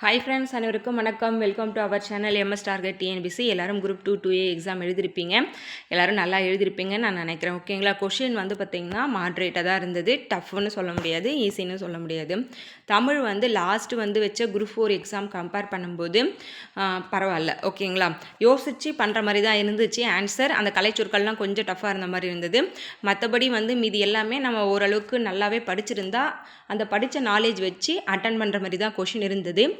Hi friends அனைவருக்கும் வணக்கம். Welcome to our channel MS target TNPSC எல்லாரும் group two two A exam எழுதிருப்பீங்க. எல்லோரும் நல்லா எழுதியிருப்பீங்கன்னு நான் நினைக்கிறேன். ஓகேங்களா கொஷின் வந்து பார்த்திங்கன்னா மாட்ரேட்டாக தான் இருந்தது. டஃப்னு சொல்ல முடியாது ஈஸின்னு சொல்ல முடியாது. தமிழ் வந்து லாஸ்ட்டு வந்து வச்ச குரூப் ஃபோர் எக்ஸாம் கம்பேர் பண்ணும்போது பரவாயில்ல. ஓகேங்களா யோசித்து பண்ணுற மாதிரி தான் இருந்துச்சு. ஆன்சர் அந்த கலைச்சொற்கள்லாம் கொஞ்சம் டஃப்பாக இருந்த மாதிரி இருந்தது. மற்றபடி வந்து மீதி எல்லாமே நம்ம ஓரளவுக்கு நல்லாவே படிச்சிருந்தா அந்த படித்த நாலேஜ் வச்சு அட்டன் பண்ணுற மாதிரி தான் கொஷின் இருந்தது.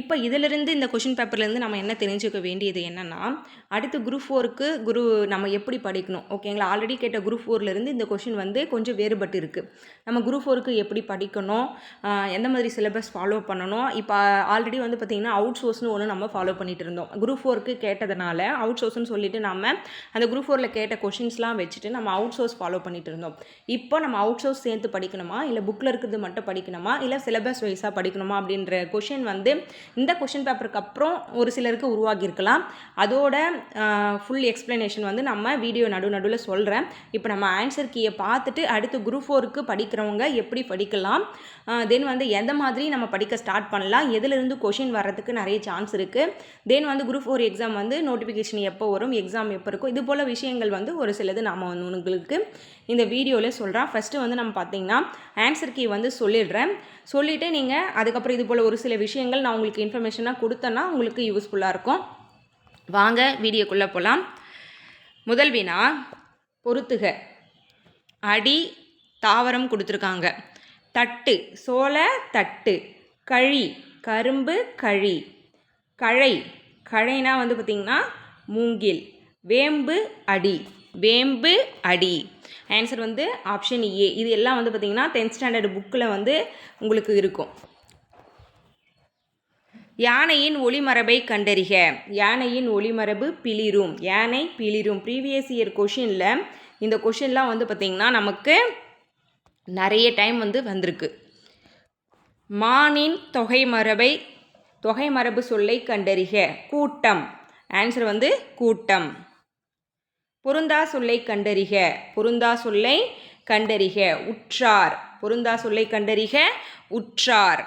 இப்போ இதிலிருந்து இந்த கொஷின் பேப்பர்லேருந்து நம்ம என்ன தெரிஞ்சுக்க வேண்டியது என்னென்னா அடுத்து குரூப் ஃபோருக்கு குரு நம்ம எப்படி படிக்கணும்? ஓகேங்களா ஆல்ரெடி கேட்ட குரூப் ஃபோர்லேருந்து இந்த கொஷின் வந்து கொஞ்சம் வேறுபட்டு இருக்குது நம்ம குரூப் ஃபோருக்கு எப்படி படிக்கணும்? எந்த மாதிரி சிலபஸ் ஃபாலோ பண்ணணும்? இப்போ ஆல்ரெடி வந்து பார்த்திங்கன்னா அவுட் சோர்ஸ்னு ஒன்று நம்ம ஃபாலோ பண்ணிட்டு இருந்தோம். குரூப் ஃபோருக்கு கேட்டதுனால அவுட் சோர்ஸ்னு சொல்லிட்டு நம்ம அந்த குரூப் ஃபோரில் கேட்ட கொஷின்ஸ்லாம் வச்சுட்டு நம்ம அவுட் சோர்ஸ் ஃபாலோ பண்ணிட்டு இருந்தோம். இப்போ நம்ம அவுட் சோர்ஸ் சேர்த்து படிக்கணுமா? இல்லை புக்கில் இருக்கிறது மட்டும் படிக்கணுமா? இல்லை சிலபஸ் வைஸாக படிக்கணுமா? அப்படின்ற கொஷின் வந்து இந்த கொஷின் பேப்பருக்கு அப்புறம் ஒரு சிலருக்கு உருவாகியிருக்கலாம். அதோட ஃபுல் எக்ஸ்ப்ளனேஷன் வந்து நம்ம வீடியோ நடு நடுவில் சொல்கிறேன் இப்போ நம்ம ஆன்சர் கீயை பார்த்துட்டு அடுத்து குரூப் ஃபோருக்கு படிக்கிறவங்க எப்படி படிக்கலாம்? தென் வந்து எந்த மாதிரி நம்ம படிக்க ஸ்டார்ட் பண்ணலாம்? எதுலேருந்து கொஷின் வர்றதுக்கு நிறைய சான்ஸ் இருக்குது தென் வந்து குரூப் ஃபோர் எக்ஸாம் வந்து நோட்டிஃபிகேஷன் எப்போ வரும்? எக்ஸாம் எப்போ இருக்கும்? இது போல் விஷயங்கள் வந்து ஒரு சிலது நாம் வந்து உங்களுக்கு இந்த வீடியோவில் சொல்கிறேன் ஃபஸ்ட்டு வந்து நம்ம பார்த்தீங்கன்னா ஆன்சர் கீ வந்து சொல்லிடுறேன். சொல்லிவிட்டு நீங்கள் அதுக்கப்புறம் இது போல் ஒரு சில விஷயங்கள் நான் உங்களுக்கு இன்ஃபர்மேஷனாக கொடுத்தேன்னா உங்களுக்கு யூஸ்ஃபுல்லாக இருக்கும். வாங்க வீடியோக்குள்ளே போகலாம் முதல் வினா பொறுத்துக. அடி தாவரம் கொடுத்துருக்காங்க. தட்டு சோள தட்டு. கழி கரும்பு கழி. கழை கழைனா வந்து பார்த்திங்கன்னா மூங்கில். வேம்பு அடி. வேம்பு அடி. ஆன்சர் வந்து ஆப்ஷன் ஏ இது எல்லாம் வந்து பார்த்திங்கன்னா டென்த் ஸ்டாண்டர்ட் புக்கில் வந்து உங்களுக்கு இருக்கும். யானையின் ஒளிமரபை கண்டறிக. யானையின் ஒளிமரபு பிளிரும். யானை பிளிரும். ப்ரீவியஸ் இயர் கொஷினில் இந்த கொஷின்லாம் வந்து பார்த்திங்கன்னா நமக்கு நிறைய டைம் வந்து வந்திருக்கு. மானின் தொகை மரபை தொகை மரபு சொல்லை கண்டறிக. கூட்டம். ஆன்சர் வந்து கூட்டம். பொருந்தா சொல்லை கண்டறிக. பொருந்தா சொல்லை கண்டறிக. உற்றார். பொருந்தா சொல்லை கண்டறிக. உற்றார்.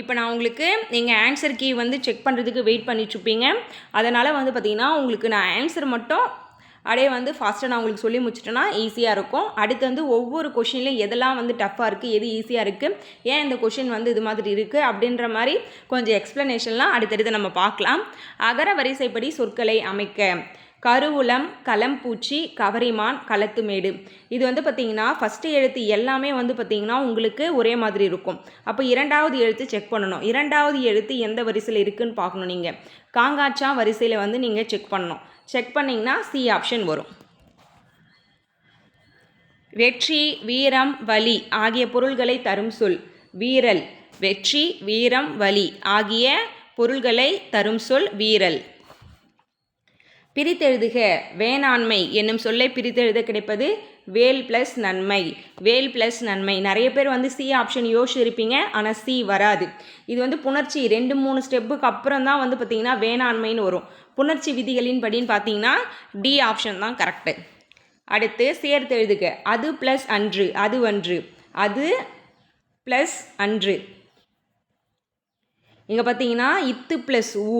இப்போ நான் உங்களுக்கு நீங்கள் ஆன்சர் கீ வந்து செக் பண்ணுறதுக்கு வெயிட் பண்ணிட்டுருப்பீங்க. அதனால் வந்து பார்த்திங்கன்னா உங்களுக்கு நான் ஆன்சர் மட்டும் அப்படியே வந்து ஃபாஸ்ட்டாக நான் உங்களுக்கு சொல்லி முடிச்சிட்டேன்னா ஈஸியாக இருக்கும். அடுத்து வந்து ஒவ்வொரு கொஷின்லையும் எதெல்லாம் வந்து டஃப்பாக இருக்குது எது ஈஸியாக இருக்குது ஏன் இந்த கொஷின் வந்து இது மாதிரி இருக்குது அப்படின்ற மாதிரி கொஞ்சம் எக்ஸ்ப்ளனேஷன்லாம் அடுத்தடுத்து நம்ம பார்க்கலாம். அகர வரிசைப்படி சொற்களை அமைக்க. கருவுளம் கலம்பூச்சி கவரிமான் களத்துமேடு இது வந்து பார்த்திங்கன்னா ஃபஸ்ட்டு எழுத்து எல்லாமே வந்து பார்த்திங்கன்னா உங்களுக்கு ஒரே மாதிரி இருக்கும். அப்போ இரண்டாவது எழுத்து செக் பண்ணணும். இரண்டாவது எழுத்து எந்த வரிசையில் இருக்குதுன்னு பார்க்கணும் நீங்கள் காங்காச்சா வரிசையில் வந்து நீங்கள் செக் பண்ணணும். செக் பண்ணிங்கன்னா சி ஆப்ஷன் வரும். வெற்றி வீரம் வலி ஆகிய பொருள்களை தரும் சொல். வீரல். வெற்றி வீரம் வலி ஆகிய பொருள்களை தரும் சொல் வீரல். பிரித்தெழுதுக. வேணாண்மை என்னும் சொல்லை பிரித்தெழுத கிடைப்பது வேல் ப்ளஸ் நன்மை. வேல் ப்ளஸ் நன்மை. நிறைய பேர் வந்து சி ஆப்ஷன் யோசிச்சிருப்பீங்க ஆனால் சி வராது. இது வந்து புணர்ச்சி ரெண்டு மூணு ஸ்டெப்புக்கு அப்புறம் தான் வந்து பார்த்திங்கன்னா வேணாண்மைன்னு வரும். புணர்ச்சி விதிகளின் படின்னு பார்த்தீங்கன்னா டி ஆப்ஷன் தான் கரெக்டு அடுத்து சேர்த்து எழுதுக அது ப்ளஸ் அன்று அது அன்று அது ப்ளஸ் அன்று. இங்கே பார்த்தீங்கன்னா இத்து ப்ளஸ் ஊ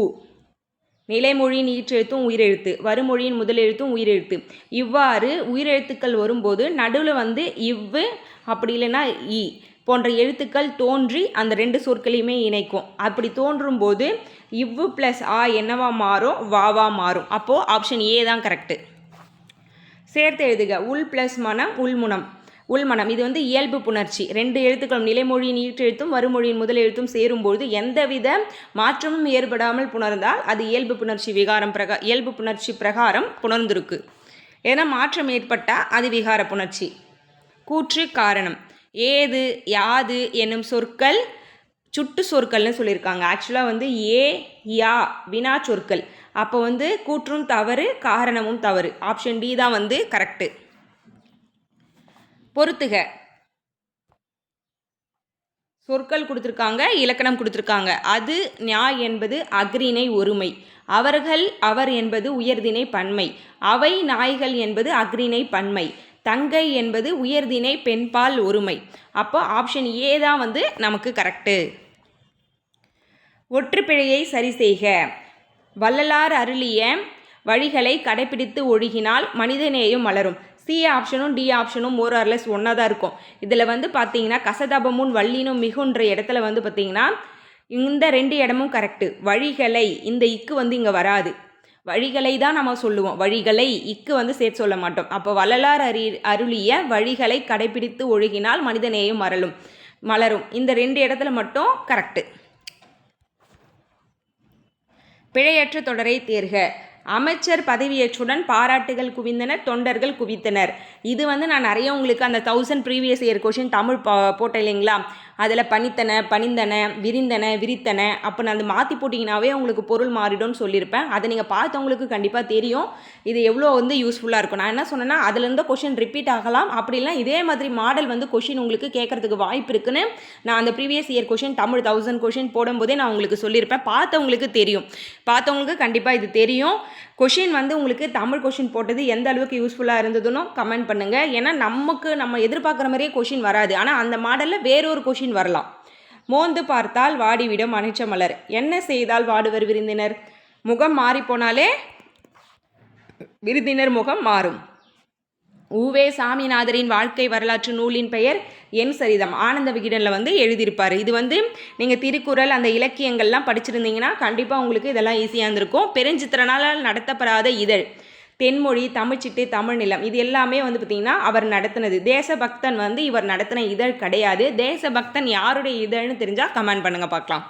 நிலைமொழியின் ஈற்றெழுத்தும் உயிரெழுத்து வருமொழியின் முதலெழுத்தும் உயிரெழுத்து. இவ்வாறு உயிரெழுத்துக்கள் வரும்போது நடுவில் வந்து இவ்வு அப்படி இல்லைன்னா இ போன்ற எழுத்துக்கள் தோன்றி அந்த ரெண்டு சொற்களையுமே இணைக்கும். அப்படி தோன்றும் போது இவ்வு ப்ளஸ் ஆ என்னவா மாறும்? வாவா மாறும். அப்போது ஆப்ஷன் ஏ தான் கரெக்டு சேர்த்து எழுதுக. உள் ப்ளஸ் மனம் உள்முனம். உள்மனம். இது வந்து இயல்பு புணர்ச்சி. ரெண்டு எழுத்துக்களும் நிலைமொழியின் ஈற்றெழுத்தும் வருமொழியின் முதல் எழுத்தும் சேரும்பொழுது எந்தவித மாற்றமும் ஏற்படாமல் புணர்ந்தால் அது இயல்பு புணர்ச்சி விகாரம் பிரகா இயல்பு புணர்ச்சி பிரகாரம் புணர்ந்திருக்கு. ஏன்னா மாற்றம் ஏற்பட்டால் அது விகார புணர்ச்சி. கூற்று காரணம். ஏது யாது என்னும் சொற்கள் சுட்டு சொற்கள்னு சொல்லியிருக்காங்க. ஆக்சுவலாக வந்து ஏ யா வினா சொற்கள். அப்போ வந்து கூற்றும் தவறு காரணமும் தவறு. ஆப்ஷன் டி தான் வந்து கரெக்டு பொறுத்துக. சொற்கள் கொடுத்துருக்காங்க இலக்கணம் கொடுத்துருக்காங்க. அது ஞா என்பது அக்ரிணை ஒருமை. அவர்கள் அவர் என்பது உயர்திணை பன்மை. அவை நாய்கள் என்பது அக்ரிணை பன்மை. தங்கை என்பது உயர்திணை பெண்பால் ஒருமை. அப்போ ஆப்ஷன் ஏ தான் வந்து நமக்கு கரெக்டு ஒற்றுப்பிழையை சரி செய்க. வள்ளலார் அருளிய வழிகளை கடைப்பிடித்து ஒழுகினால் மனிதநேயம் மலரும் சி ஆப்ஷனும் டி ஆப்ஷனும் மோர் ஆர்லெஸ் ஒன்றா தான் இருக்கும். இதில் வந்து பார்த்தீங்கன்னா கசதபமும் வள்ளினும் மிகுன்ற இடத்துல வந்து பார்த்தீங்கன்னா இந்த ரெண்டு இடமும் கரெக்டு வழிகளை இந்த இக்கு வந்து இங்கே வராது. வழிகளை தான் நம்ம சொல்லுவோம். வழிகளை இக்கு வந்து சேர்த்து சொல்ல மாட்டோம். அப்போ வள்ளலார் அறி அருளிய வழிகளை கடைப்பிடித்து ஒழுகினால் மனிதநேயம் மரலும் மலரும். இந்த ரெண்டு இடத்துல மட்டும் கரெக்டு பிழையற்ற தொடரை தேர்க. அமைச்சர் பதவியேற்றுடன் பாராட்டுகள் குவிந்தனர் தொண்டர்கள் குவித்தனர். இது வந்து நான் நிறைய உங்களுக்கு அந்த thousand previous year question Tamil போட்டேன் இல்லைங்களா? அதில் பனித்தனை பனிந்தனை விரிந்தனை விரித்தன அப்போ நான் அந்த மாற்றி போட்டிங்கனாவே உங்களுக்கு பொருள் மாறிடும்னு சொல்லியிருப்பேன். அதை நீங்கள் பார்த்தவங்களுக்கு கண்டிப்பாக தெரியும். இது எவ்வளோ வந்து யூஸ்ஃபுல்லாக இருக்கும். நான் என்ன சொன்னேன்னா அதுலேருந்து கொஷின் ரிப்பீட் ஆகலாம். அப்படிலாம் இதே மாதிரி மாடல் வந்து கொஷின் உங்களுக்கு கேட்கறதுக்கு வாய்ப்பு இருக்குன்னு நான் அந்த previous year question Tamil thousand question போடும்போதே நான் உங்களுக்கு சொல்லியிருப்பேன். பார்த்தவங்களுக்கு தெரியும். பார்த்தவங்களுக்கு கண்டிப்பாக இது தெரியும். கொஷின் வந்து உங்களுக்கு தமிழ் கொஷின் போட்டது எந்த அளவுக்கு யூஸ்ஃபுல்லாக இருந்ததுன்னு கமெண்ட் பண்ணுங்கள் ஏன்னா நமக்கு நம்ம எதிர்பார்க்குற மாதிரியே கொஷின் வராது. ஆனால் அந்த மாடலில் வேறொரு கொஷின் வரலாம். மோந்து பார்த்தால் வாடிவிடும் அனிச்ச மலர் என்ன செய்தால் வாடுவர் விருந்தினர்? முகம் மாறிப்போனாலே விருந்தினர் முகம் மாறும். ஊவே சாமிநாதரின் வாழ்க்கை வரலாற்று நூலின் பெயர் என் சரிதம். ஆனந்த விகிடனில் வந்து எழுதியிருப்பார். இது வந்து நீங்கள் திருக்குறள் அந்த இலக்கியங்கள்லாம் படிச்சிருந்தீங்கன்னா கண்டிப்பாக உங்களுக்கு இதெல்லாம் ஈஸியாக இருந்திருக்கும். பெருஞ்சித்திரனால் நடத்தப்படாத இதழ் தென்மொழி தமிழ்ச்சிட்டு தமிழ் நிலம் இது எல்லாமே வந்து பார்த்திங்கன்னா அவர் நடத்தினது. தேசபக்தன் வந்து இவர் நடத்தின இதழ் கிடையாது. தேசபக்தன் யாருடைய இதழ்னு தெரிஞ்சால் கமெண்ட் பண்ணுங்கள் பார்க்கலாம்.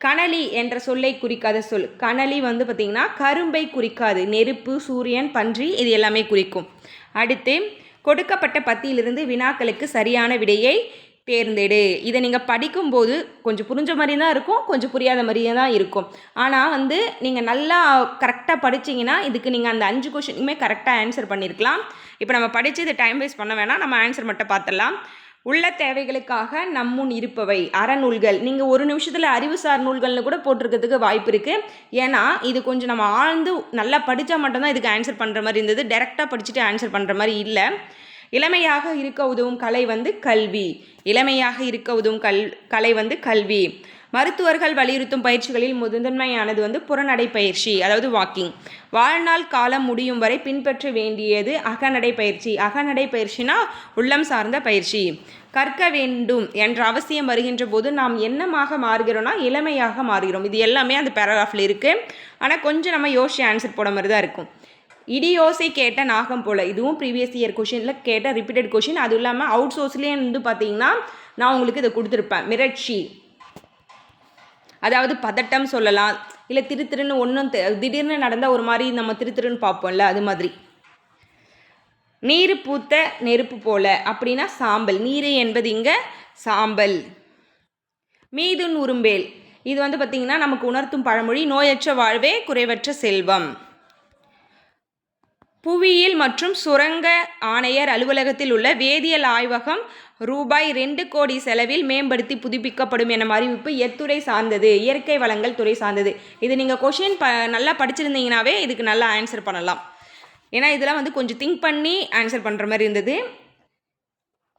கனலி என்ற சொல்லை குறிக்காத சொல். கனலி வந்து பார்த்திங்கன்னா கரும்பை குறிக்காது. நெருப்பு சூரியன் பன்றி இது எல்லாமே குறிக்கும். அடுத்து கொடுக்கப்பட்ட பத்தியிலிருந்து வினாக்களுக்கு சரியான விடையை தேர்ந்தெடு. இதை நீங்கள் படிக்கும்போது கொஞ்சம் புரிஞ்ச மாதிரி தான் இருக்கும் கொஞ்சம் புரியாத மாதிரியே தான் இருக்கும். ஆனால் வந்து நீங்கள் நல்லா கரெக்டாக படிச்சிங்கன்னா இதுக்கு நீங்கள் அந்த அஞ்சு கொஷினுமே கரெக்டாக ஆன்சர் பண்ணியிருக்கலாம் இப்போ நம்ம படித்து இதை டைம் வேஸ்ட் பண்ண வேணாம் நம்ம ஆன்சர் மட்டும் பார்த்துடலாம். உள்ள தேவைகளுக்காக நம்முன் இருப்பவை அறநூல்கள். நீங்கள் ஒரு நிமிஷத்தில் அறிவுசார் நூல்கள்னு கூட போட்டிருக்கிறதுக்கு வாய்ப்பு இருக்குது ஏன்னா இது கொஞ்சம் நம்ம ஆழ்ந்து நல்லா படித்தா மட்டும்தான் இதுக்கு ஆன்சர் பண்ணுற மாதிரி இருந்தது. டேரெக்டாக படிச்சுட்டு ஆன்சர் பண்ணுற மாதிரி இல்லை. இளமையாக இருக்க உதவும் கலை வந்து கல்வி. இளமையாக இருக்க உதவும் கல் கலை வந்து கல்வி. மருத்துவர்கள் வலியுறுத்தும் பயிற்சிகளில் முதன்மையானது வந்து புறநடை பயிற்சி அதாவது வாக்கிங் வாழ்நாள் காலம் முடியும் வரை பின்பற்ற வேண்டியது அகநடை பயிற்சி அகநடை பயிற்சினா உள்ளம் சார்ந்த பயிற்சி. கற்க வேண்டும் என்ற அவசியம் வருகின்ற போது நாம் என்னமாக மாறுகிறோம்னா இளமையாக மாறுகிறோம். இது எல்லாமே அந்த பேராகிராஃபில் இருக்குது ஆனால் கொஞ்சம் நம்ம யோசிச்சு ஆன்சர் போட மாதிரி தான் இருக்கும். இடியோசை கேட்ட நாகம் போல் இதுவும் ப்ரீவியஸ் இயர் கொஷினில் கேட்ட ரிப்பீட்டட் கொஷின் அதுவும் இல்லாமல் அவுட் சோர்ஸ்லேயே வந்து பார்த்தீங்கன்னா நான் உங்களுக்கு இதை கொடுத்துருப்பேன். மிரட்சி. அதாவது பதட்டம் சொல்லலாம். இல்லை திரு திருன்னு ஒன்றும் திடீர்னு நடந்தால் ஒரு மாதிரி நம்ம திரு திருன்னு பார்ப்போம்ல அது மாதிரி. நீர் பூத்த நெருப்பு போல அப்படின்னா சாம்பல். நீர் என்பது இங்கே சாம்பல். மீதுன் உரும்பேல் இது வந்து பார்த்திங்கன்னா நமக்கு உணர்த்தும் பழமொழி நோயற்ற வாழ்வே குறைவற்ற செல்வம். புவியியல் மற்றும் சுரங்க ஆணையர் அலுவலகத்தில் உள்ள வேதியியல் ஆய்வகம் ரூபாய் ரெண்டு கோடி செலவில் மேம்படுத்தி புதுப்பிக்கப்படும் என அறிவிப்பு எத்துறை சார்ந்தது. இயற்கை வளங்கள் துறை சார்ந்தது. இது நீங்கள் கொஷின் ப நல்லா படிச்சிருந்தீங்கனாவே இதுக்கு நல்லா ஆன்சர் பண்ணலாம். ஏன்னா இதெல்லாம் வந்து கொஞ்சம் திங்க் பண்ணி ஆன்சர் பண்ணுற மாதிரி இருந்தது.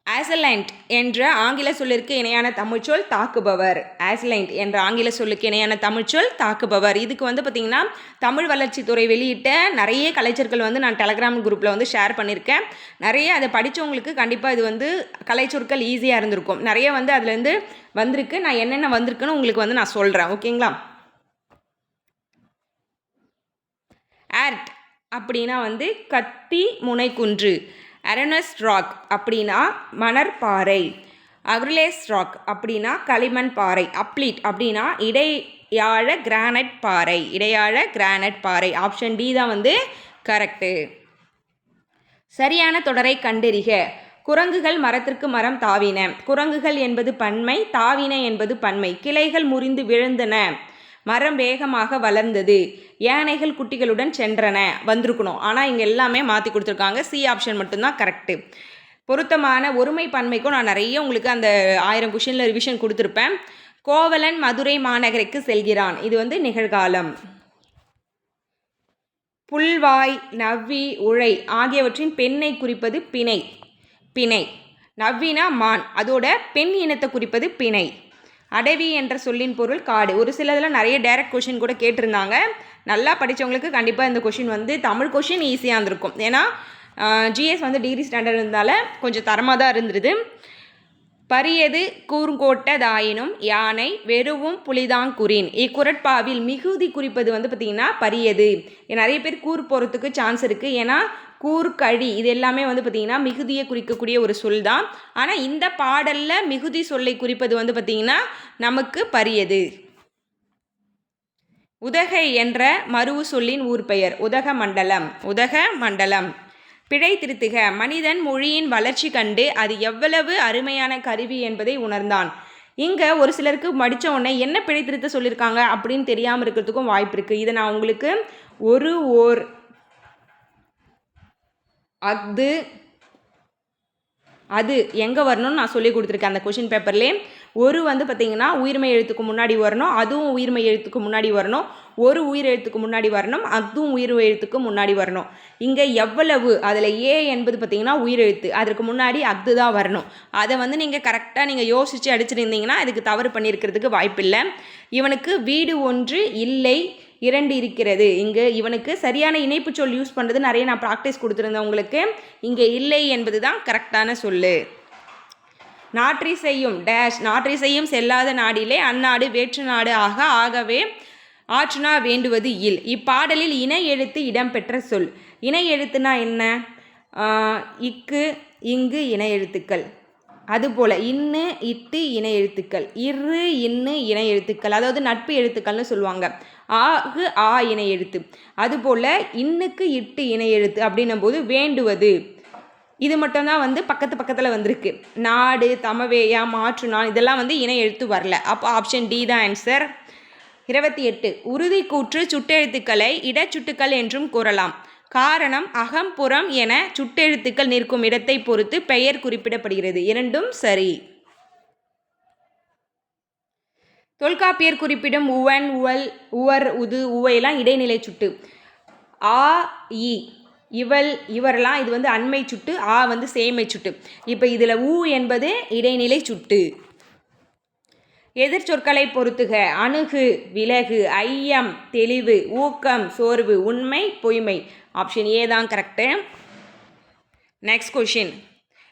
ஆசலைண்ட் என்ற ஆங்கில சொல்லிற்கு இணையான தமிழ்ச்சொல் தாக்குபவர். ஆசலைண்ட் என்ற ஆங்கில சொல்லுக்கு இணையான தமிழ்ச்சொல் தாக்குபவர். இதுக்கு வந்து பார்த்திங்கன்னா தமிழ் வளர்ச்சித்துறை வெளியிட்ட நிறைய கலைச்சொற்கள் வந்து நான் டெலகிராம் குரூப்பில் வந்து ஷேர் பண்ணியிருக்கேன் நிறைய அதை படித்தவங்களுக்கு கண்டிப்பாக இது வந்து கலைச்சொற்கள் ஈஸியாக இருந்திருக்கும். நிறைய வந்து அதுலேருந்து வந்திருக்கு. நான் என்னென்ன வந்திருக்குன்னு உங்களுக்கு வந்து நான் சொல்கிறேன் ஓகேங்களா ஆர்ட் அப்படின்னா வந்து கத்தி முனைக்குன்று. அரனஸ் ராக் அப்படின்னா மணற்பாறை அக்ரிலேஸ் ராக் அப்படின்னா களிமண் பாறை. அப்ளீட் அப்படின்னா இடையாழ கிரானைட் பாறை. இடையாழ கிரானைட் பாறை. ஆப்ஷன் டி தான் வந்து கரெக்டு சரியான தொடரை கண்டறிக. குரங்குகள் மரத்திற்கு மரம் தாவின. குரங்குகள் என்பது பன்மை தாவின என்பது பன்மை. கிளைகள் முறிந்து விழுந்தன. மரம் வேகமாக வளர்ந்தது. யானைகள் குட்டிகளுடன் சென்றன. வந்திருக்கணும். ஆனால் இங்கே எல்லாமே மாற்றி கொடுத்துருக்காங்க. சி ஆப்ஷன் மட்டும்தான் கரெக்டு பொருத்தமான ஒருமை பன்மைக்கும் நான் நிறைய உங்களுக்கு அந்த ஆயிரம் கொஷினில் ரிவிஷன் கொடுத்துருப்பேன். கோவலன் மதுரை மாநகருக்கு செல்கிறான். இது வந்து நிகழ்காலம். புல்வாய் நவ்வி உழை ஆகியவற்றின் பெண்ணை குறிப்பது பிணை. பிணை. நவ்வினா மான். அதோட பெண் இனத்தை குறிப்பது பிணை. அடவி என்ற சொல்லின் பொருள் காடு. ஒரு சிலதில் நிறைய டைரக்ட் கொஷின் கூட கேட்டிருந்தாங்க. நல்லா படித்தவங்களுக்கு கண்டிப்பாக இந்த கொஷின் வந்து தமிழ் கொஷின் ஈஸியாக இருந்திருக்கும். ஏன்னா ஜிஎஸ் வந்து டிகிரி ஸ்டாண்டர்ட் இருந்தால கொஞ்சம் தரமாக தான் இருந்துருது பரியது கூர்ங்கோட்டதாயினும் யானை வெறுவும் புலிதாங்குறின் இக்குரட்பாவில் மிகுதி குறிப்பது வந்து பார்த்திங்கன்னா பரியது. நிறைய பேர் கூர் போகிறதுக்கு சான்ஸ் இருக்குது ஏன்னா கூர் கழி இது எல்லாமே வந்து பார்த்திங்கன்னா மிகுதியை குறிக்கக்கூடிய ஒரு சொல் தான். ஆனால் இந்த பாடலில் மிகுதி சொல்லை குறிப்பது வந்து பார்த்திங்கன்னா நமக்கு பரியது. உதகை என்ற மருவு சொல்லின் ஊர் பெயர் உதக மண்டலம் உதக மண்டலம். பிழை திருத்துக மனிதன் மொழியின் வளர்ச்சி கண்டு அது எவ்வளவு அருமையான கருவி என்பதை உணர்ந்தான். இங்கே ஒரு சிலருக்கு மடித்த உடனே என்ன பிழை திருத்த சொல்லியிருக்காங்க அப்படின்னு தெரியாமல் இருக்கிறதுக்கும் வாய்ப்பு இருக்குது இதை நான் உங்களுக்கு ஒரு ஓர் அது அது எங்கே வரணும்னு நான் சொல்லி கொடுத்துருக்கேன் அந்த கொஷின் பேப்பர்லேயே ஒரு வந்து பார்த்திங்கன்னா உயிர்மை எழுத்துக்கு முன்னாடி வரணும் அதுவும் உயிர்மை எழுத்துக்கு முன்னாடி வரணும் ஒரு உயிர் எழுத்துக்கு முன்னாடி வரணும் அதுவும் உயிர் எழுத்துக்கு முன்னாடி வரணும். இங்கே எவ்வளவு அதில் ஏ என்பது பார்த்திங்கன்னா உயிரெழுத்து அதற்கு முன்னாடி அஃது தான் வரணும். அதை வந்து நீங்கள் கரெக்டாக நீங்கள் யோசித்து அடிச்சிருந்தீங்கன்னா அதுக்கு தவறு பண்ணியிருக்கிறதுக்கு வாய்ப்பில்லை. இவனுக்கு வீடு ஒன்று இல்லை இரண்டு இருக்கிறது. இங்கு இவனுக்கு சரியான இணைப்பு சொல் யூஸ் பண்ணுறது நிறைய நான் ப்ராக்டிஸ் கொடுத்துருந்தேன் உங்களுக்கு. இங்கே இல்லை என்பது தான் கரெக்டான சொல்லு. நாற்றி செய்யும் டேஷ் நாற்றி செய்யும் செல்லாத நாடிலே அந்நாடு வேற்று நாடு ஆக ஆகவே ஆற்றுனா வேண்டுவது இல். இப்பாடலில் இணை எழுத்து இடம்பெற்ற சொல். இணை எழுத்துனா என்ன? இக்கு இங்கு இணை எழுத்துக்கள். அதுபோல் இன்னு இட்டு இணை எழுத்துக்கள். இரு இன்னு இணை எழுத்துக்கள். அதாவது நட்பு எழுத்துக்கள்னு சொல்லுவாங்க. ஆகு ஆ இணை எழுத்து. அதுபோல் இன்னுக்கு இட்டு இணை எழுத்து அப்படின்னும் போது வேண்டுவது. இது மட்டும்தான் வந்து பக்கத்து பக்கத்தில் வந்திருக்கு. நாடு தமவேயா மாற்று நான் இதெல்லாம் வந்து இணை எழுத்து வரல. அப்போ ஆப்ஷன் டி தான் ஆன்சர் இருபத்தி எட்டு. உறுதி கூற்று சுட்டெழுத்துக்களை இடச்சுட்டுக்கள் என்றும் கூறலாம். காரணம் அகம்புறம் என சுட்டெழுத்துக்கள் நிற்கும் இடத்தை பொறுத்து பெயர் குறிப்பிடப்படுகிறது. இரண்டும் சரி. தொல்காப்பியர் குறிப்பிடும் உவன் உவல் உவர் உது உவையெல்லாம் இடைநிலை சுட்டு. ஆ இ இவள் இவரெல்லாம் இது வந்து அண்மை சுட்டு ஆ வந்து சேமை சுட்டு. இப்போ இதில் ஊ என்பது இடைநிலை சுட்டு. எதிர்ச்சொற்களை பொறுத்துக. அணுகு விலகு ஐயம் தெளிவு ஊக்கம் சோர்வு உண்மை பொய்மை. ஆப்ஷன் ஏ தான் கரெக்டு நெக்ஸ்ட் கொஷின்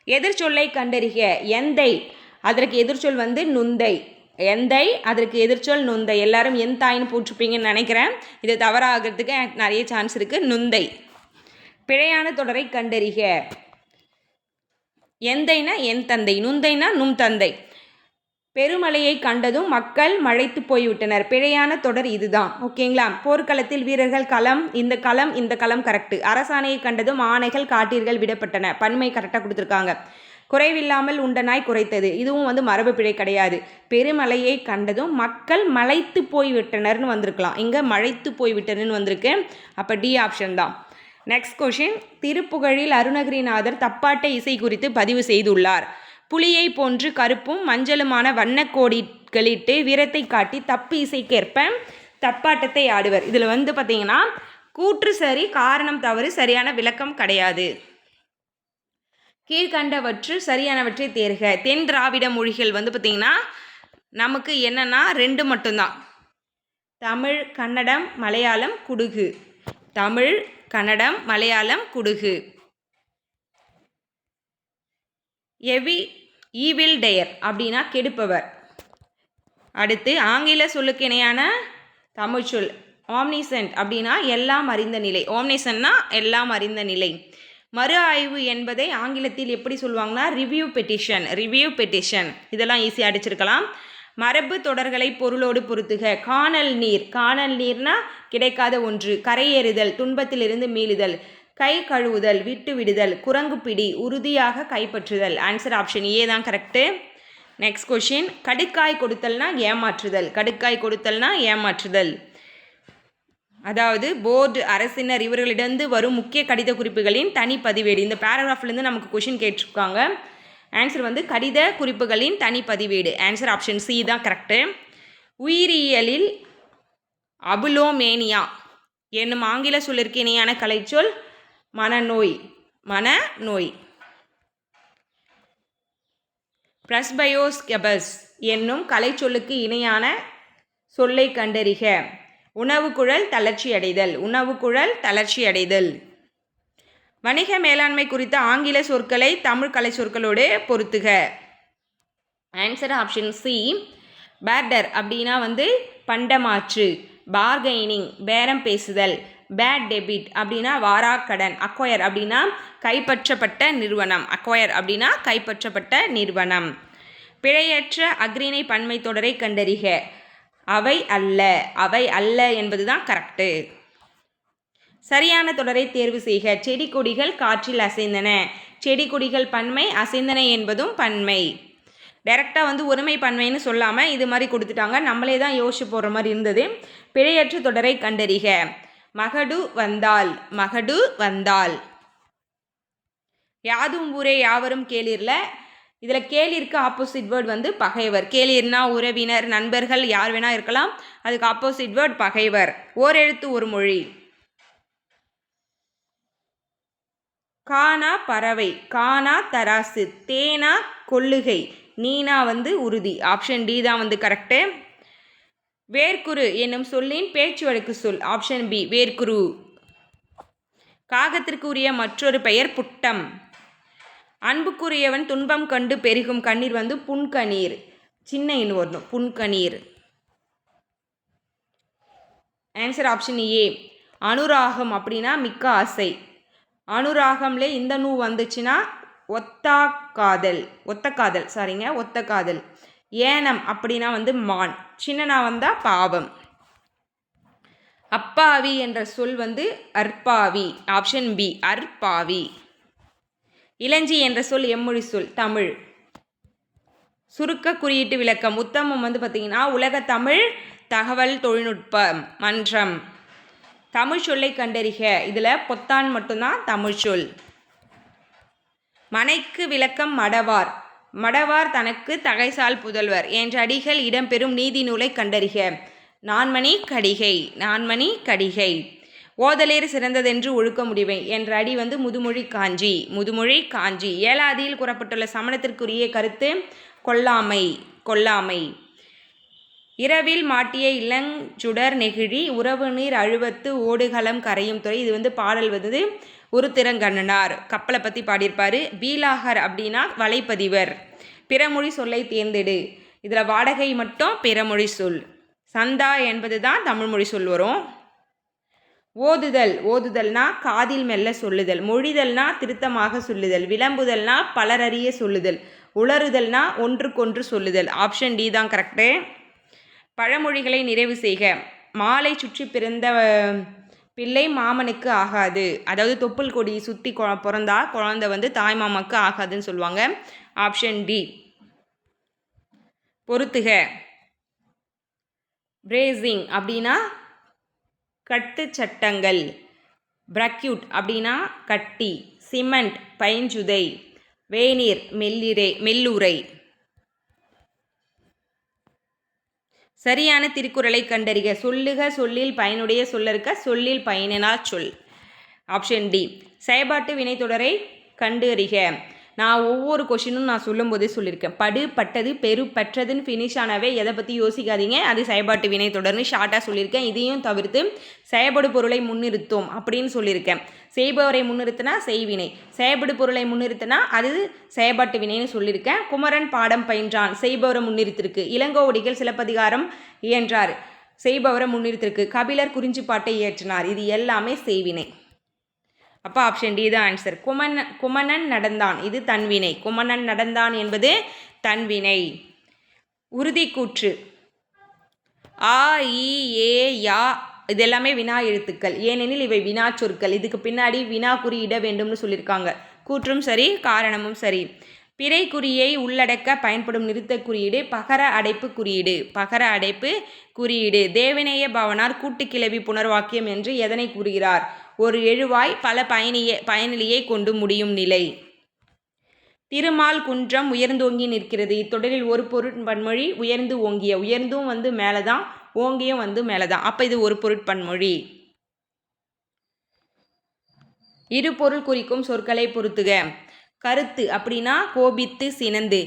எதிர்ச்சொல்லை கண்டறிக. எந்தை? அதற்கு எதிர்ச்சொல் வந்து நுந்தை. எந்தை அதற்கு எதிர்ச்சொல் நுந்தை. எல்லாரும் என் தாயின்னு போட்டிருப்பீங்கன்னு நினைக்கிறேன். இது தவறாகிறதுக்கு எனக்கு நிறைய சான்ஸ் இருக்குது நுந்தை. பிழையான தொடரை கண்டறிக. எந்தைனா என் தந்தை நுந்தைனா நும் தந்தை. பெருமழையை கண்டதும் மக்கள் மழைத்து போய்விட்டனர். பிழையான தொடர் இதுதான். ஓகேங்களா போர்க்களத்தில் வீரர்கள் களம் இந்த களம் இந்த களம் கரெக்டு அரசாணையை கண்டதும் ஆணைகள் காட்டீர்கள் விடப்பட்டன. பன்மை கரெக்டாக கொடுத்துருக்காங்க. குறைவில்லாமல் உண்ட நாய் குறைத்தது. இதுவும் வந்து மரபு பிழை கிடையாது. பெருமலையை கண்டதும் மக்கள் மலைத்து போய்விட்டனர்னு வந்திருக்கலாம். இங்கே மழைத்து போய்விட்டனர்னு வந்திருக்கு. அப்போ டி ஆப்ஷன் தான். நெக்ஸ்ட் கொஷின் திருப்புகழில் அருணகிரிநாதர் தப்பாட்டை இசை குறித்து பதிவு செய்துள்ளார். புலியை போன்று கருப்பும் மஞ்சளுமான வண்ணக்கோடிகளிட்டு வீரத்தை காட்டி தப்பு இசைக்கேற்ப தப்பாட்டத்தை ஆடுவர். இதில் வந்து பார்த்தீங்கன்னா கூற்று சரி காரணம் தவறு சரியான விளக்கம் கிடையாது. கீழ்கண்டவற்றில் சரியானவற்றை தேர்க. தென் திராவிட மொழிகள் வந்து பார்த்திங்கன்னா நமக்கு என்னென்னா ரெண்டு மட்டும்தான். தமிழ் கன்னடம் மலையாளம் குடுகு. தமிழ் கன்னடம் மலையாளம் குடுகு. எவி ஈவில் டெயர் அப்படின்னா கெடுப்பவர். அடுத்து ஆங்கில சொல்லுக்கு இணையான தமிழ்ச்சொல் ஆம்னிசன்ட் அப்படின்னா எல்லாம் அறிந்த நிலை. ஓம்னிசன்னா எல்லாம் அறிந்த நிலை. மறு ஆய்வு என்பதை ஆங்கிலத்தில் எப்படி சொல்லுவாங்கன்னா ரிவ்யூ பெட்டிஷன் ரிவ்யூ பெட்டிஷன் இதெல்லாம் ஈஸியாக அடிச்சிருக்கலாம். மரபு தொடர்களை பொருளோடு பொருத்துக. காணல் நீர். காணல் நீர்னா கிடைக்காத ஒன்று. கரையேறுதல் துன்பத்திலிருந்து மீளுதல். கை கழுவுதல் விட்டு விடுதல். குரங்கு பிடி உறுதியாக கைப்பற்றுதல். ஆன்சர் ஆப்ஷன் ஏ தான் கரெக்டு நெக்ஸ்ட் கொஷின் கடுக்காய் கொடுத்தல்னா ஏமாற்றுதல். கடுக்காய் கொடுத்தல்னா ஏமாற்றுதல். அதாவது போர்டு அரசினர் இவர்களிடந்து வரும் முக்கிய கடித குறிப்புகளின் தனி பதிவேடு. இந்த பேராகிராஃப்லேருந்து நமக்கு கொஷின் கேட்டிருக்காங்க. ஆன்சர் வந்து கடித குறிப்புகளின் தனி பதிவேடு. ஆன்சர் ஆப்ஷன் சி தான் கரெக்டு உயிரியலில் அபுலோமேனியா என்னும் ஆங்கில சொல்லிற்கு இணையான கலைச்சொல் மனநோய் மனநோய். பிரஸ்பயோஸ்கெபஸ் என்னும் கலைச்சொல்லுக்கு இணையான சொல்லை கண்டறிக. உணவு குழல் தளர்ச்சியடைதல் தளர்ச்சி தளர்ச்சியடைதல். வணிக மேலாண்மை குறித்த ஆங்கில சொற்களை தமிழ் கலை சொற்களோடு பொருத்துக. ஆன்சர் ஆப்ஷன் சி பேர்டர் அப்படின்னா வந்து பண்டமாற்று பார்கெய்னிங் பேரம் பேசுதல் பேட் டெபிட் அப்படின்னா வாராக்கடன் அக்வயர் அப்படின்னா கைப்பற்றப்பட்ட நிறுவனம் அக்வயர் அப்படின்னா கைப்பற்றப்பட்ட நிறுவனம். பிழையற்ற அக்ரிணை பன்மை தொடரை கண்டறிக. அவை அல்ல அவை அல்ல என்பது தான் கரெக்டு சரியான தொடரை தேர்வு செய்க. செடி கொடிகள் காற்றில் அசைந்தன. செடி கொடிகள் பன்மை அசைந்தன என்பதும் பன்மை. டைரெக்டாக வந்து ஒருமை பன்மைன்னு சொல்லாமல் இது மாதிரி கொடுத்துட்டாங்க. நம்மளே தான் யோசிச்சு போடுற மாதிரி இருந்தது. பிழையற்ற தொடரை கண்டறிக. மகடு வந்தால் மகடு வந்தால். யாதும் ஊரே யாவரும் கேளிரில். இதில் கேளிருக்கு ஆப்போசிட் வேர்ட் வந்து பகைவர். கேளிர்னா உறவினர் நண்பர்கள் யார் வேணால் இருக்கலாம். அதுக்கு ஆப்போசிட் வேர்ட் பகைவர். ஓரெழுத்து ஒரு மொழி. கானா பறவை கானா தராசு தேனா கொள்ளுகை நீனா வந்து உறுதி. ஆப்ஷன் டி தான் வந்து கரெக்டு வேர்க்குரு என்னும் சொல்லின் பேச்சு வழக்கு சொல். Option B வேர்க்குரு. காகத்திற்கு உரிய மற்றொரு பெயர் புட்டம். அன்புக்குரியவன் துன்பம் கண்டு பெருகும் கண்ணீர் வந்து புன்கணீர் சின்ன இன்னும் வரணும் புன்கணீர் ஆன்சர் ஆப்ஷன் ஏ அனுராகம் அப்படின்னா மிக்க ஆசை. அனுராகம்ல இந்த நூ வந்துச்சுன்னா ஒத்தா காதல் ஒத்த காதல் சாரிங்க ஒத்த காதல். ஏனம் அப்படின்னா வந்து மான் சின்னனா வந்தால் பாவம். அப்பாவி என்ற சொல் வந்து அற்பாவி ஆப்ஷன் பி அற்பாவி. இளஞ்சி என்ற சொல் எம்மொழி சொல் தமிழ். சுருக்க குறியீட்டு விளக்கம். உத்தமம் வந்து பார்த்திங்கன்னா உலக தமிழ் தகவல் தொழில்நுட்ப மன்றம். தமிழ் சொல்லை கண்டறிக. இதில் பொத்தான் மட்டும்தான் தமிழ் சொல். மனைக்கு விளக்கம் மடவார். மடவார் தனக்கு தகைசால் புதல்வர். என்ற அடிகள் இடம்பெறும் நீதி நூலை கண்டறிக. நான்மணி கடிகை. நான்மணி கடிகை. ஓதலேர் சிறந்ததென்று ஒழுக்க முடிவை என்ற அடி வந்து முதுமொழி காஞ்சி. முதுமொழி காஞ்சி. ஏழாதியில் கூறப்பட்டுள்ள சமணத்திற்குரிய கருத்து கொல்லாமை கொல்லாமை. இரவில் மாட்டிய இளஞ்சுடர் நெகிழி உறவு நீர் அழுவத்து ஓடுகளம் கரையும் துறை. இது வந்து பாடல் வந்து உருத்திரங்கண்ணனார். கப்பலை பற்றி பாடியிருப்பார் பீலாகர் அப்படின்னா வலைப்பதிவர். பிறமொழி சொல்லை தேர்ந்தெடு. இதில் வாடகை மட்டும் பிறமொழி சொல். சந்தா என்பது தான் தமிழ்மொழி சொல் வரும். ஓதுதல் ஓதுதல்னா காதில் மெல்ல சொல்லுதல் மொழிதல்னா திருத்தமாக சொல்லுதல் விளம்புதல்னா பலரறிய சொல்லுதல் உளறுதல்னா ஒன்றுக்கொன்று சொல்லுதல். ஆப்ஷன் டி தான் கரெக்டு பழமொழிகளை நிறைவு செய்க. மாலை சுற்றி பிறந்த பிள்ளை மாமனுக்கு ஆகாது. அதாவது தொப்புள் கொடி சுற்றி கொ பிறந்தா குழந்த வந்து தாய் மாமாக்கு ஆகாதுன்னு சொல்லுவாங்க. Option D. பொறுத்துக பிரேசிங் அப்படின்னா கட்டு சட்டங்கள் பிரக்யூட் அப்படின்னா கட்டி சிமெண்ட் பைஞ்சுதை வேநீர் மெல்லிரை மெல்லுரை சரியான திருக்குறளை கண்டறிக. சொல்லுக சொல்லில் பயனுடைய சொல்லருக்க சொல்லில் பயனினா சொல். Option D. செயல்பாட்டு வினைத்தொடரை கண்டறிக. நான் ஒவ்வொரு கொஷினும் நான் சொல்லும்போதே சொல்லியிருக்கேன். படு பட்டது பெரு பெற்றதுன்னு ஃபினிஷ் ஆனவே எதை பற்றி யோசிக்காதீங்க. அது செயல்பாட்டு வினை தொடர்னு ஷார்ட்டாக சொல்லியிருக்கேன். இதையும் தவிர்த்து செயல்படு பொருளை முன்னிறுத்தும் அப்படின்னு சொல்லியிருக்கேன். செய்பவரை முன்னிறுத்தினா செய்வினை. செயல்படு பொருளை முன்னிறுத்தினா அது செயல்பாட்டு வினைன்னு சொல்லியிருக்கேன். குமரன் பாடம் பயின்றான். செய்பவரை முன்னிறுத்திருக்கு. இளங்கோவடிகள் சிலப்பதிகாரம் இயன்றார். செய்பவரை முன்னிறுத்திருக்கு. கபிலர் குறிஞ்சிப்பாட்டை இயற்றினார். இது எல்லாமே செய்வினை. அப்போ ஆப்ஷன் டி தான் ஆன்சர் குமன் குமணன் நடந்தான். இது தன்வினை குமணன் நடந்தான் என்பது தன்வினை உறுதிக்கூற்று ஆ இ ஏ யா இது எல்லாமே வினா எழுத்துக்கள். ஏனெனில் இவை வினா சொற்கள். இதுக்கு பின்னாடி வினா குறியிட வேண்டும்னு சொல்லியிருக்காங்க கூற்றும் சரி காரணமும் சரி. பிறை குறியை உள்ளடக்க பயன்படும் நிறுத்த குறியீடு பகர அடைப்பு குறியீடு. பகர அடைப்பு குறியீடு. தேவநேய பவனார் கூட்டுக்கிளவி புனர்வாக்கியம் என்று எதனை கூறுகிறார்? ஒரு எழுவாய் பல பயணிய பயனிலியை கொண்டு முடியும் நிலை. திருமால் குன்றம் உயர்ந்தோங்கி நிற்கிறது. இத்தொடரில் ஒரு பொருட்பன்மொழி உயர்ந்து ஓங்கிய உயர்ந்தும் வந்து மேலே தான் ஓங்கியும் வந்து மேலே தான் அப்போ இது ஒரு பொருட்பன்மொழி. இரு பொருள் குறிக்கும் சொற்களை பொருத்துக கருத்து அப்படின்னா கோபித்து சினந்து.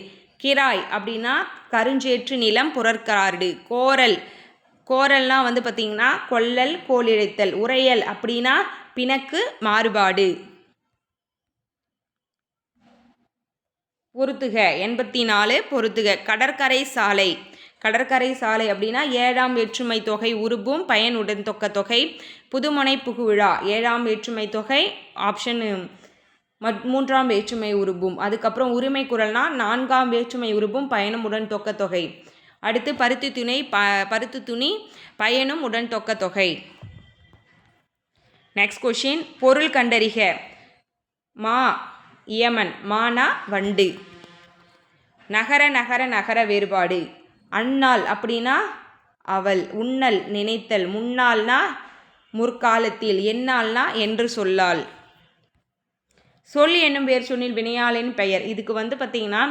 கிராய் அப்படின்னா கருஞ்சேற்று நிலம் புறற்காடு. கோரல் கோரல்னால் வந்து பார்த்திங்கன்னா கொல்லல் கோலிழைத்தல் உரையல் அப்படின்னா பிணக்கு மாறுபாடு. பொருத்துக எண்பத்தி நாலு பொருத்துக கடற்கரை சாலை. கடற்கரை சாலை அப்படின்னா ஏழாம் வேற்றுமை தொகை உருபும் பயனுடன் தொக்க தொகை. புதுமனை புகுவிழா ஏழாம் வேற்றுமை தொகை ஆப்ஷன் மூன்றாம் வேற்றுமை உருபும். அதுக்கப்புறம் உரிமை குரல்னா நான்காம் வேற்றுமை உருபும் பயணம் தொக்க தொகை. அடுத்து பருத்தி துணை ப பருத்து துணி பயனும் உடன் தொக்க தொகை. நெக்ஸ்ட் கொஷின் பொருள் கண்டறிக. மா இயமன். மானா வண்டு. நகர நகர நகர வேறுபாடு. அன்னாள் அப்படின்னா அவள் உண்ணல் நினைத்தல். முன்னாள்னா முற்காலத்தில் என்னால்னா என்று சொல்லாள். சொல் என்னும் பெயர் சொன்னில் வினையாளின் பெயர். இதுக்கு வந்து பார்த்தீங்கன்னா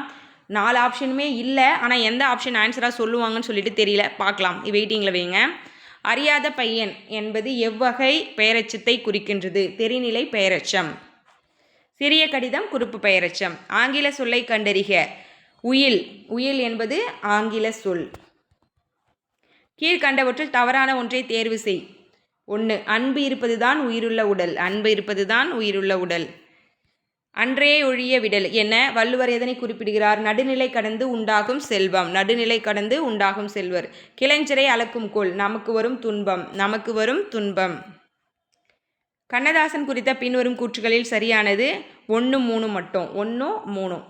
நாலு ஆப்ஷனுமே இல்லை. ஆனால் எந்த ஆப்ஷன் ஆன்சராக சொல்லுவாங்கன்னு சொல்லிட்டு தெரியல. பார்க்கலாம். வெயிட்டிங்கில் வைங்க. அறியாத பையன் என்பது எவ்வகை பெயரச்சத்தை குறிக்கின்றது. தெரிநிலை பெயரச்சம். சிறிய கடிதம் குறிப்பு பெயரச்சம். ஆங்கில சொல்லை கண்டறிக. உயில். உயில் என்பது ஆங்கில சொல். கீழ்கண்டவற்றில் தவறான ஒன்றை தேர்வு செய். ஒன்று அன்பு இருப்பது தான் உயிருள்ள உடல். அன்பு இருப்பது தான் உயிருள்ள உடல். அன்றே ஒழிய விடல் என வள்ளுவர் எதனை குறிப்பிடுகிறார்? நடுநிலை கடந்து உண்டாகும் செல்வம். நடுநிலை கடந்து உண்டாகும் செல்வர். கிளைஞ்சரை அளக்கும் கோல் நமக்கு வரும் துன்பம். நமக்கு வரும் துன்பம். கண்ணதாசன் குறித்த பின்வரும் கூற்றுகளில் சரியானது ஒன்று மூணு மட்டும். ஒன்று மூணு.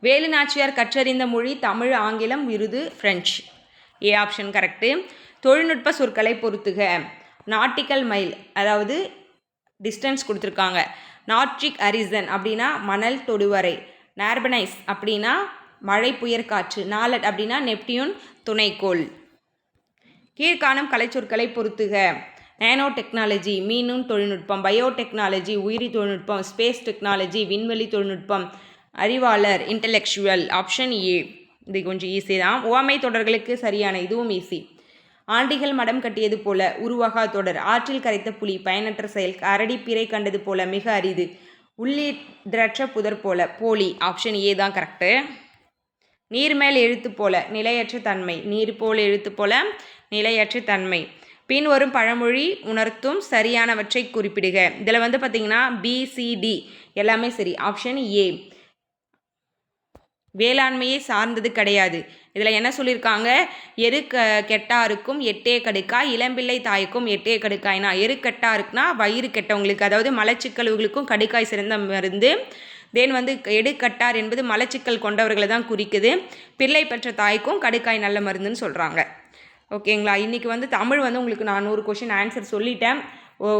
வேலு நாச்சியார் கற்றறிந்த மொழி தமிழ் ஆங்கிலம் விருது பிரெஞ்சு. ஏ ஆப்ஷன் கரெக்டு தொழில்நுட்ப சொற்களை பொறுத்துக. நாட்டிக்கல் மைல் அதாவது டிஸ்டன்ஸ் கொடுத்துருக்காங்க. நாட்ரிக் அரிசன் அப்படின்னா மணல் தொடுவரை. நார்பனைஸ் அப்படின்னா மழை புயற்காற்று நாலட் அப்படின்னா நெப்டியூன் துணைக்கோள். கீழ்காணும் கலைச்சொற்களை பொறுத்துக நேனோ டெக்னாலஜி மீனும் தொழில்நுட்பம். பயோடெக்னாலஜி உயிரி தொழில்நுட்பம். ஸ்பேஸ் டெக்னாலஜி விண்வெளி தொழில்நுட்பம். அறிவாளர் இன்டலெக்சுவல் ஆப்ஷன் ஏ இது கொஞ்சம் ஈஸி தான். ஓமை தொடர்களுக்கு சரியான இதுவும் ஈஸி ஆண்டிகள் மடம் கட்டியது போல உருவகா தொடர் ஆற்றில் கரைத்த புலி பயனற்ற செயல் அரடி பிறை கண்டது போல மிக அரிது. உள்ளீடற்ற புதர் போல போலி ஆப்ஷன் ஏ தான் கரெக்டு நீர்மேல் எழுத்து போல நிலையற்ற தன்மை. நீர் போல் எழுத்து போல நிலையற்ற தன்மை. பின் வரும் பழமொழி உணர்த்தும் சரியானவற்றை குறிப்பிடுக. இதில் வந்து பார்த்திங்கன்னா பிசிடி எல்லாமே சரி. ஆப்ஷன் ஏ வேளாண்மையை சார்ந்தது கிடையாது. இதில் என்ன சொல்லியிருக்காங்க? எரு க கெட்டாருக்கும் எட்டே கடுக்காய் இளம்பிள்ளை தாய்க்கும் எட்டே கடுக்காய்னா. எரு கெட்டாருக்குனா வயிறு கெட்டவங்களுக்கு அதாவது மலச்சிக்கல்களுக்கும் கடுக்காய் சிறந்த மருந்து. தென் வந்து எடுக்கட்டார் என்பது மலச்சிக்கல் கொண்டவர்களை தான் குறிக்குது. பிள்ளை பெற்ற தாய்க்கும் கடுக்காய் நல்ல மருந்துன்னு சொல்கிறாங்க ஓகேங்களா? இன்றைக்கி வந்து தமிழ் வந்து உங்களுக்கு நான் நூறு கொஷின் ஆன்சர் சொல்லிட்டேன்.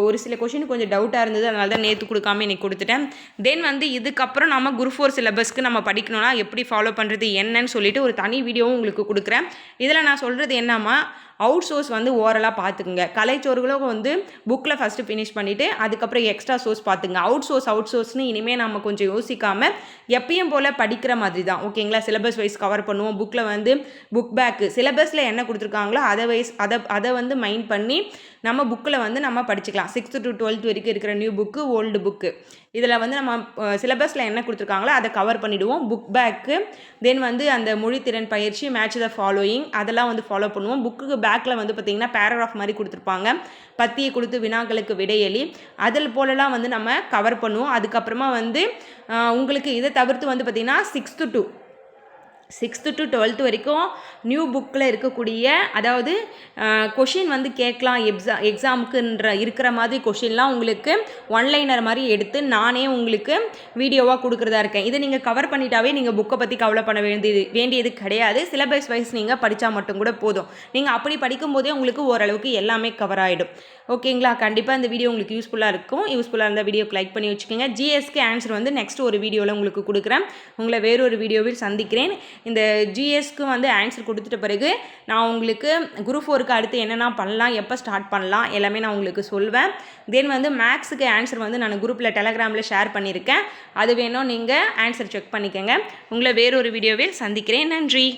ஒரு சில கொஷின் கொஞ்சம் டவுட்டாக இருந்தது. அதனால தான் நேற்று கொடுக்காம இன்றைக்கி கொடுத்துட்டேன். தென் வந்து இதுக்கப்புறம் நம்ம குரூப் ஃபோர் சிலபஸ்க்கு நம்ம படிக்கணும்னா எப்படி ஃபாலோ பண்ணுறது என்னன்னு சொல்லிட்டு ஒரு தனி வீடியோவும் உங்களுக்கு கொடுக்குறேன். இதில் நான் சொல்கிறது என்னம்மா அவுட் சோர்ஸ் வந்து ஓரலாக பார்த்துக்குங்க. கலைச்சோர்களும் வந்து புக்கில் ஃபஸ்ட்டு ஃபினிஷ் பண்ணிவிட்டு அதுக்கப்புறம் எக்ஸ்ட்ரா சோர்ஸ் பார்த்துங்க அவுட் சோர்ஸ் அவுட் சோர்ஸ்னு இனிமேல் நம்ம கொஞ்சம் யோசிக்காமல் எப்பயும் போல் படிக்கிற மாதிரி தான் ஓகேங்களா? சிலபஸ் வைஸ் கவர் பண்ணுவோம். புக்கில் வந்து புக் பேக்கு சிலபஸில் என்ன கொடுத்துருக்காங்களோ அதை வைஸ் அதை அதை வந்து மைண்ட் பண்ணி நம்ம புக்கில் வந்து நம்ம படிச்சுக்கலாம். சிக்ஸ்த்து டு டுவெல்த் வரைக்கும் இருக்கிற நியூ புக்கு ஓல்டு புக்கு இதில் வந்து நம்ம சிலபஸில் என்ன கொடுத்துருக்காங்களோ அதை கவர் பண்ணிவிடுவோம் புக் பேக்கு தென் வந்து அந்த மொழித்திறன் பயிற்சி மேட்ச் த ஃபாலோயிங் அதெல்லாம் வந்து ஃபாலோ பண்ணுவோம். புக்குக்கு பேக்கில் வந்து பார்த்திங்கன்னா பேராகிராஃப் மாதிரி கொடுத்துருப்பாங்க. பத்தியை கொடுத்து வினாக்களுக்கு விடையளி அதில் போலலாம் வந்து நம்ம கவர் பண்ணுவோம். அதுக்கப்புறமா வந்து உங்களுக்கு இதை தவிர்த்து வந்து பார்த்திங்கன்னா sixth to sixth to twelfth வரைக்கும் நியூ புக்கில் இருக்கக்கூடிய அதாவது கொஷின் வந்து கேட்கலாம். எக்ஸா எக்ஸாமுக்குன்ற இருக்கிற மாதிரி கொஷின்லாம் உங்களுக்கு ஒன்லைனர் மாதிரி எடுத்து நானே உங்களுக்கு வீடியோவாக கொடுக்குறதா இருக்கேன். இதை நீங்கள் கவர் பண்ணிட்டாவே நீங்கள் புக்கை பற்றி கவலை பண்ண வேண்டியது வேண்டியது கிடையாது. சிலபஸ் வைஸ் நீங்கள் படித்தா மட்டும் கூட போதும். நீங்கள் அப்படி படிக்கும்போதே உங்களுக்கு ஓரளவுக்கு எல்லாமே கவர் ஆகிடும் ஓகேங்களா? கண்டிப்பாக இந்த வீடியோ உங்களுக்கு யூஸ்ஃபுல்லாக இருக்கும். யூஸ்ஃபுல்லாக இருந்தால் வீடியோக்கு லைக் பண்ணி வச்சுக்கோங்க. ஜிஎஸ்கே ஆன்சர் வந்து நெக்ஸ்ட் ஒரு வீடியோவில் உங்களுக்கு கொடுக்குறேன். உங்களை வேறொரு வீடியோவில் சந்திக்கிறேன். இந்த ஜிஎஸ்க்கு வந்து ஆன்சர் கொடுத்துட்ட பிறகு நான் உங்களுக்கு குரூப் ஃபோருக்கு அடுத்து என்னென்ன பண்ணலாம் எப்போ ஸ்டார்ட் பண்ணலாம் எல்லாமே நான் உங்களுக்கு சொல்வேன். தென் வந்து மேக்ஸுக்கு ஆன்சர் வந்து நான் குரூப்பில் டெலகிராமில் ஷேர் பண்ணியிருக்கேன் அது வேணும் நீங்கள் ஆன்சர் செக் பண்ணிக்கோங்க. உங்களை வேறொரு வீடியோவில் சந்திக்கிறேன். நன்றி.